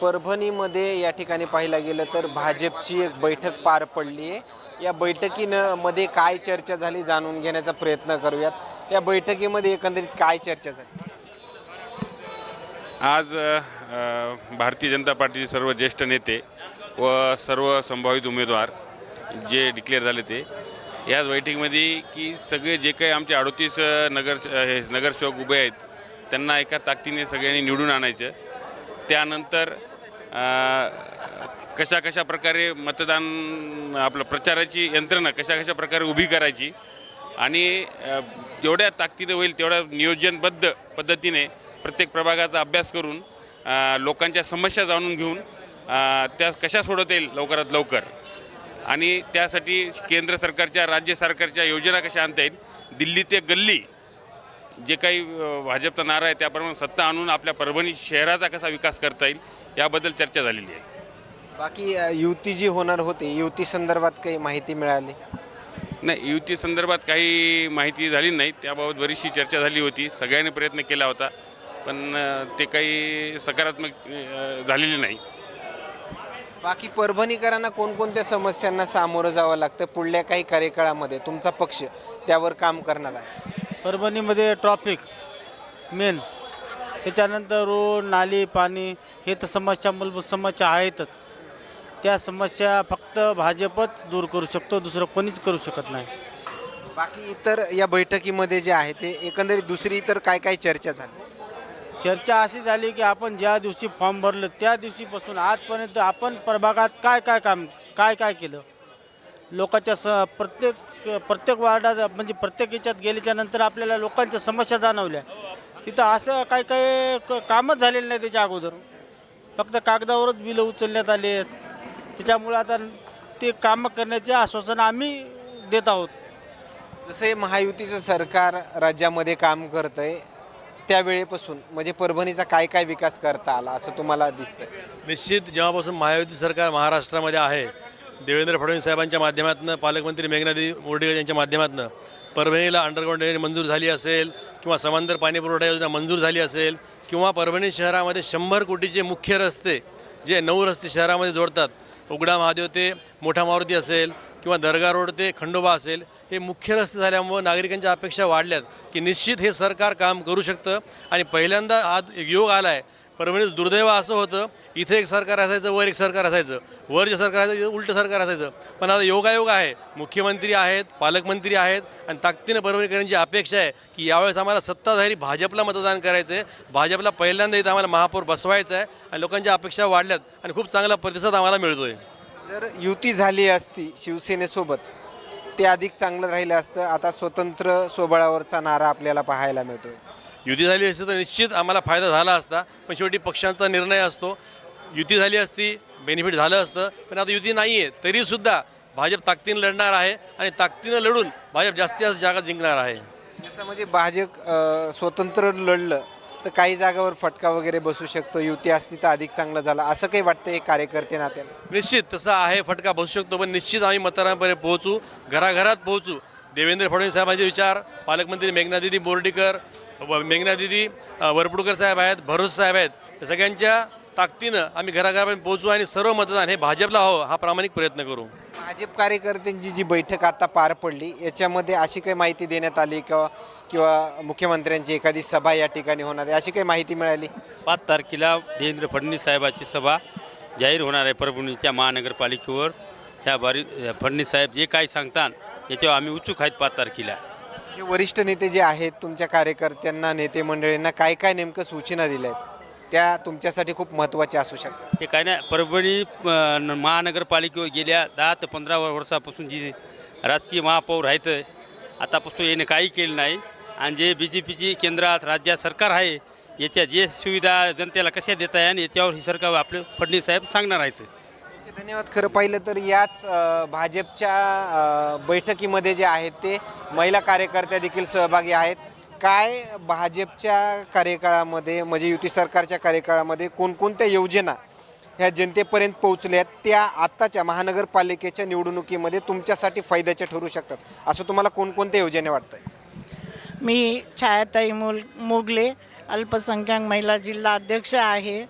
परभणीमध्ये या ठिकाणी पाहायला गेलं तर भाजपची एक बैठक पार पडली आहे या बैठकीनं मध्ये काय चर्चा झाली जाणून घेण्याचा प्रयत्न करूयात. या बैठकीमध्ये एकंदरीत काय चर्चा झाली? आज भारतीय जनता पार्टीचे सर्व ज्येष्ठ नेते व सर्व संभावित उमेदवार जे डिक्लेअर झाले ते याच बैठकीमध्ये की सगळे जे काही आमचे अडोतीस नगर हे नगरसेवक उभे आहेत त्यांना एका ताकदीने सगळ्यांनी निवडून आणायचं. त्यानंतर कशा कशा प्रकारे मतदान आपलं प्रचाराची यंत्रणा कशा कशा प्रकारे उभी करायची आणि जेवढ्या ताकदीने होईल तेवढ्या नियोजनबद्ध पद्धतीने प्रत्येक प्रभागाचा अभ्यास करून लोकांच्या समस्या जाणून घेऊन त्या कशा सोडवता येईल लवकरात लवकर. आणि त्यासाठी केंद्र सरकारच्या राज्य सरकारच्या योजना कशा आणता येईल दिल्ली ते गल्ली जे काही भाजपचा नारा आहे त्याप्रमाणे सत्ता आणून आपल्या परभणी शहराचा कसा विकास करता येईल याबद्दल चर्चा झालेली आहे. बाकी अ, युती जी होणार होती युती संदर्भात काही माहिती मिळाली? नाही युती संदर्भात काही माहिती झाली नाही. त्याबाबत बरीचशी चर्चा झाली होती. सगळ्यांनी प्रयत्न केला होता. पण अ, ते काही सकारात्मक अ, झालेले नाही. बाकी परभणीकरांना कोणकोणत्या समस्यांना सामोरं जावं लागतं? पुढल्या काही कार्यकाळामध्ये तुमचा पक्ष त्यावर काम करणार आहे. परभणीमध्ये ट्रॉफिक मेन त्याच्यानंतर रोड नाली पाणी हे तर समस्या मूलभूत समस्या आहेतच. त्या समस्या फक्त भाजपच दूर करू शकतो दुसरं कोणीच करू शकत नाही. बाकी इतर या बैठकीमध्ये जे आहे ते एकंदरीत दुसरी इतर काय काय चर्चा झाली? चर्चा अशी झाली की आपण ज्या दिवशी फॉर्म भरलं त्या दिवशीपासून आजपर्यंत आपण प्रभागात काय काय काम काय काय केलं? लोकांच्या स प्रत्येक प्रत्येक वार्डात म्हणजे प्रत्येक याच्यात गेल्याच्यानंतर आपल्याला लोकांच्या समस्या जाणवल्या. तिथं असं काय काय क- कामच झालेलं नाही त्याच्या अगोदर. फक्त कागदावरच बिलं उचलण्यात आले आहेत. त्याच्यामुळे आता ते कामं करण्याचे आश्वासन आम्ही देत आहोत. जसे महायुतीचं सरकार राज्यामध्ये काम करत आहे त्यावेळेपासून म्हणजे परभणीचा काय काय विकास करता आला असं तुम्हाला दिसतंय? निश्चित जेव्हापासून महायुती सरकार महाराष्ट्रामध्ये आहे देवेंद्र फडणवीस साहेबांच्या माध्यमातून पालकमंत्री मेघनादी बोर्डीकर यांच्या माध्यमातून परभणीला अंडरग्राऊंड ड्रेनेज मंजूर झाली असेल किंवा समांतर पाणी पुरवठा योजना मंजूर झाली असेल किंवा परभणी शहरामध्ये शंभर कोटीचे मुख्य रस्ते जे नऊ रस्ते शहरामध्ये जोडतात उघडा महादेव ते मोठा मारुती असेल किंवा दर्गा रोड ते खंडोबा असेल हे मुख्य रस्ते झाल्यामुळं नागरिकांच्या अपेक्षा वाढल्यात की निश्चित हे सरकार काम करू शकतं. आणि पहिल्यांदा आज एक योग आला आहे परभणीचं दुर्दैव असं होतं इथे एक सरकार असायचं वर एक सरकार असायचं. वर जे सरकार असायचं उलटं सरकार असायचं. पण आता योगायोग आहे. मुख्यमंत्री आहेत पालकमंत्री आहेत आणि ताकदीनं परभणीकरांची अपेक्षा आहे की यावेळेस आम्हाला सत्ताधारी भाजपला मतदान करायचं आहे भाजपला पहिल्यांदा इथं आम्हाला महापौर बसवायचं आहे आणि लोकांच्या अपेक्षा वाढल्यात आणि खूप चांगला प्रतिसाद आम्हाला मिळतो आहे जर युती झाली असती शिवसेनेसोबत ते अधिक चांगलं राहिलं असतं. आता स्वतंत्र सोबळावरचा नारा आपल्याला पाहायला मिळतोय. युती झाली असती तर निश्चित आम्हाला फायदा झाला असता पण शेवटी पक्षांचा निर्णय असतो. युती झाली असती बेनिफिट झालं असतं पण आता युती नाही आहे तरीसुद्धा भाजप ताकदीनं लढणार आहे आणि ताकदीनं लढून भाजप जास्तीत जास्त जागा जिंकणार आहे. याचा म्हणजे भाजप स्वतंत्र लढलं तर काही जागावर फटका वगैरे बसू शकतो युती असती तर अधिक चांगलं झालं असं काही वाटतं एक कार्यकर्ते नात्यानं निश्चित तसा आहे फटका बसू शकतो पण निश्चित आम्ही मतदारांपर्यंत पोहोचू घराघरात पोहोचू. देवेंद्र फडणवीस साहेबांचे विचार पालकमंत्री मेघनादिदी बोर्डीकर व मेघनादिदी अ, वरपुडकर साहेब आहेत भरोस साहेब आहेत. सगळ्यांच्या ताकदीनं आम्ही घराघरापर्यंत पोहोचू आणि सर्व मतदान हे भाजपला हो हा प्रामाणिक प्रयत्न करू. भाजप कार्यकर्त्यांची जी बैठक आता पार पडली याच्यामध्ये अशी काही माहिती देण्यात आली किंवा किंवा मुख्यमंत्र्यांची एखादी सभा या ठिकाणी होणार आहे अशी काही माहिती मिळाली? पाच तारखेला देवेंद्र फडणवीस साहेबाची सभा जाहीर होणार आहे परभणीच्या महानगरपालिकेवर. ह्या बारी फडणवीस साहेब जे काही सांगतात याच्यावर आम्ही उत्सुक आहेत पाच तारखेला. जे वरिष्ठ नेते जे आहेत तुमच्या कार्यकर्त्यांना नेते मंडळींना काय काय नेमकं सूचना दिल्या आहेत? त्या तुमच्यासाठी खूप महत्त्वाच्या असू शकतात. हे काय नाही परभणी अं, महानगरपालिकेवर गेल्या दहा ते पंधरा वर्षापासून जी राजकीय महापौर आहेत आतापासून याने काही केलं नाही. आणि जे बी जे पीची केंद्रात राज्यात सरकार आहे याच्या जे सुविधा जनतेला कशा देता आहे आणि याच्यावर ही सरकार आपले फडणवीस साहेब सांगणार आहेत. धन्यवाद. खरं पाहिलं तर याच भाजपच्या बैठकीमध्ये जे आहेत ते महिला कार्यकर्त्या देखील सहभागी आहेत. काय भाजपच्या कार्यकाळामध्ये म्हणजे युती सरकारच्या कार्यकाळामध्ये कोणकोणत्या योजना ह्या जनतेपर्यंत पोहोचल्यात त्या आत्ताच्या महानगरपालिकेच्या निवडणुकीमध्ये तुमच्यासाठी फायद्याच्या ठरू शकतात? असं तुम्हाला कोणकोणत्या योजना वाटतं मी छायाताई मुल मोगले अल्पसंख्याक महिला जिल्हा अध्यक्ष आहे.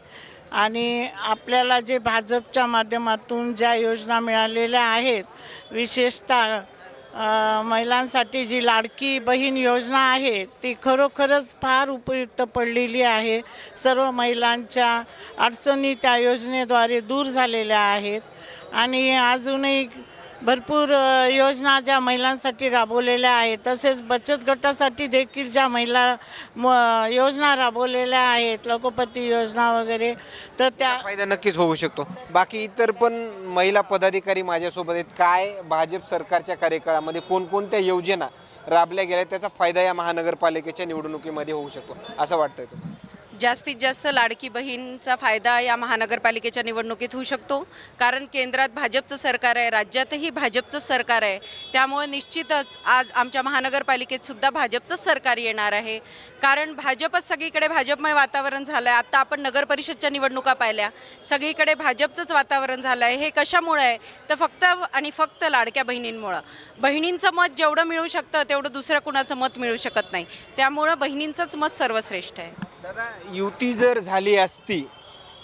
आणि आपल्याला जे भाजपच्या माध्यमातून ज्या योजना मिळालेल्या आहेत विशेषतः महिलांसाठी जी लाडकी बहीण योजना आहे ती खरोखरच फार उपयुक्त पडलेली आहे. सर्व महिलांच्या अडचणी त्या योजनेद्वारे दूर झालेल्या आहेत. आणि अजूनही भरपूर योजना ज्या महिलांसाठी राबवलेल्या आहेत तसेच बचत गटासाठी देखील ज्या महिला म योजना राबवलेल्या आहेत लोकपती योजना वगैरे तर त्या फायदा नक्कीच होऊ शकतो. बाकी इतर पण महिला पदाधिकारी माझ्यासोबत आहेत. काय भाजप सरकारच्या कार्यकाळामध्ये कोणकोणत्या योजना राबल्या गेल्या त्याचा फायदा या महानगरपालिकेच्या निवडणुकीमध्ये होऊ शकतो असं वाटतंय तुम्हाला? जास्तीत जास्त लाडकी बहीणचा फायदा या महानगरपालिकेच्या निवडणुकीत होऊ शकतो. कारण केंद्रात भाजपचं सरकार आहे राज्यातही भाजपचं सरकार आहे. त्यामुळे निश्चितच आज आमच्या महानगरपालिकेत सुद्धा भाजपचं सरकार येणार आहे. कारण भाजपच सगळीकडे भाजपमय वातावरण झालं आहे आत्ता आपण नगर परिषदच्या निवडणुका पाहिल्या. सगळीकडे भाजपचंच वातावरण झालं आहे हे कशामुळं आहे? तर फक्त आणि फक्त लाडक्या बहिणींमुळं. बहिणींचं मत जेवढं मिळू शकतं तेवढं दुसऱ्या कुणाचं मत मिळू शकत नाही. त्यामुळं बहिणींचंच मत सर्वश्रेष्ठ आहे. दादा युती जर झाली असती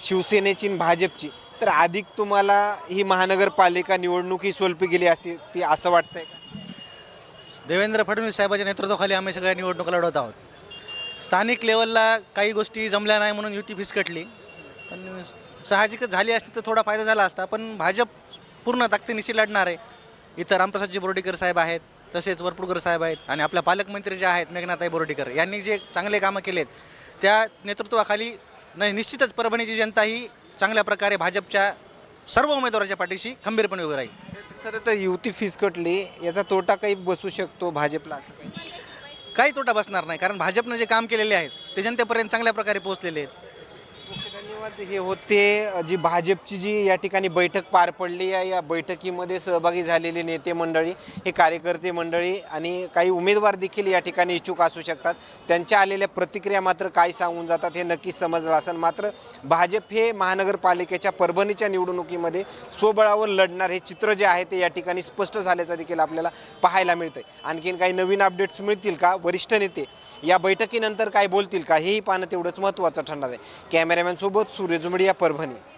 शिवसेनेची आणि भाजपची तर अधिक तुम्हाला ही महानगरपालिका निवडणूक ही सोलपी गेली असती ती असं वाटतंय का? देवेंद्र फडणवीस साहेबाच्या नेतृत्वाखाली आम्ही सगळ्या निवडणुका लढवत आहोत. स्थानिक लेवलला काही गोष्टी जमल्या नाही म्हणून युती फिसकटली. पण साहजिकच झाली असती तर थोडा फायदा झाला असता पण भाजप पूर्ण ताकदीनिशी लढणार आहे. इथं रामप्रसादजी बोर्डीकर साहेब आहेत तसेच वरपुडकर साहेब आहेत आणि आपल्या पालकमंत्री जे आहेत मेघनाताई बोर्डीकर यांनी जे चांगले कामं केलेत त्या नेतृत्वाखाली न निश्चितच परभणीची जनता ही चांगल्या प्रकारे भाजपच्या सर्व उमेदवाराच्या पाठीशी खंबीरपणे उभी राहील. खरं तर युती फिसकटली याचा तोटा काही बसू शकतो भाजपला असं काही? काही तोटा बसणार नाही कारण भाजपनं जे काम केलेले आहेत ते जनतेपर्यंत चांगल्या प्रकारे पोहोचलेले आहेत. धन्यवाद हे होते. जी भाजपची जी या ठिकाणी बैठक पार पडली आहे या बैठकीमध्ये सहभागी झालेले नेते मंडळी हे कार्यकर्ते मंडळी आणि काही उमेदवार देखील या ठिकाणी इच्छुक असू शकतात. त्यांच्या आलेल्या प्रतिक्रिया मात्र काय सांगून जातात हे नक्कीच समजलं असेल. मात्र भाजप हे महानगरपालिकेच्या परभणीच्या निवडणुकीमध्ये स्वबळावर लढणार हे चित्र जे आहे ते या ठिकाणी स्पष्ट झाल्याचं देखील आपल्याला पाहायला मिळतं आहे आणखीन काही नवीन अपडेट्स मिळतील का? वरिष्ठ नेते या बैठकीनंतर काय बोलतील का? हेही पाहणं तेवढंच महत्त्वाचं ठरणार आहे. कॅमेरामॅनसोबत सोबत सूर्य या परभणी.